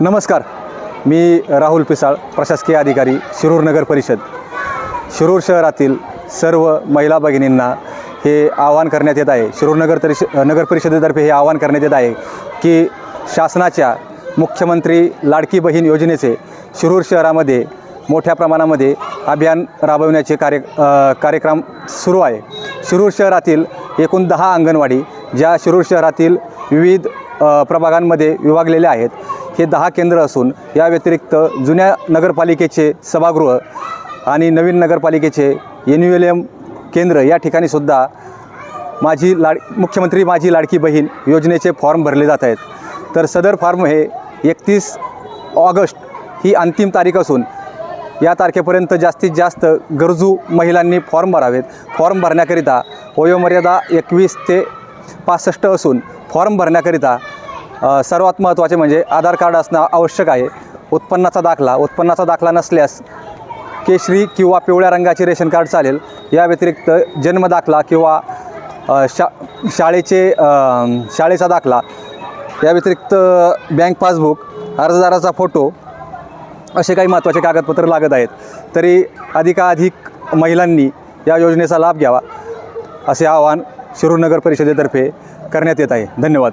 नमस्कार. मी राहुल पिसाळ प्रशासकीय अधिकारी शिरूर नगर परिषद. शिरूर शहरातील सर्व महिला भगिनींना हे आवाहन करण्यात येत आहे. शिरूर नगर तरी नगर परिषदेतर्फे हे आवाहन करण्यात येत आहे की शासनाच्या मुख्यमंत्री लाडकी बहीण योजनेचे शिरूर शहरामध्ये मोठ्या प्रमाणामध्ये अभियान राबविण्याचे कार्य कार्यक्रम सुरू आहे. शिरूर शहरातील एकूण दहा अंगणवाडी ज्या शिरूर शहरातील विविध प्रभागांमध्ये विभागलेले आहेत. हे दहा केंद्र असून या व्यतिरिक्त जुन्या नगरपालिकेचे सभागृह आणि नवीन नगरपालिकेचे एन यू एल एम केंद्र या ठिकाणीसुद्धा माझी लाड मुख्यमंत्री माझी लाडकी बहीण योजनेचे फॉर्म भरले जात आहेत. तर सदर फॉर्म हे एकतीस ऑगस्ट ही अंतिम तारीख असून या तारखेपर्यंत जास्तीत जास्त गरजू महिलांनी फॉर्म भरावेत. फॉर्म भरण्याकरिता वयोमर्यादा एकवीस ते पासष्ट असून फॉर्म भरण्याकरिता सर्वात महत्त्वाचे म्हणजे आधार कार्ड असणं आवश्यक आहे. उत्पन्नाचा दाखला उत्पन्नाचा दाखला नसल्यास केशरी किंवा पिवळ्या रंगाचे रेशन कार्ड चालेल. या व्यतिरिक्त जन्मदाखला किंवा शा शाळेचे शाळेचा दाखला या व्यतिरिक्त बँक पासबुक अर्जदाराचा फोटो असे काही महत्त्वाचे कागदपत्र लागत आहेत. तरी अधिकाधिक महिलांनी या योजनेचा लाभ घ्यावा असे आवाहन शिरूर नगर परिषदेतर्फे करण्यात येत आहे. धन्यवाद.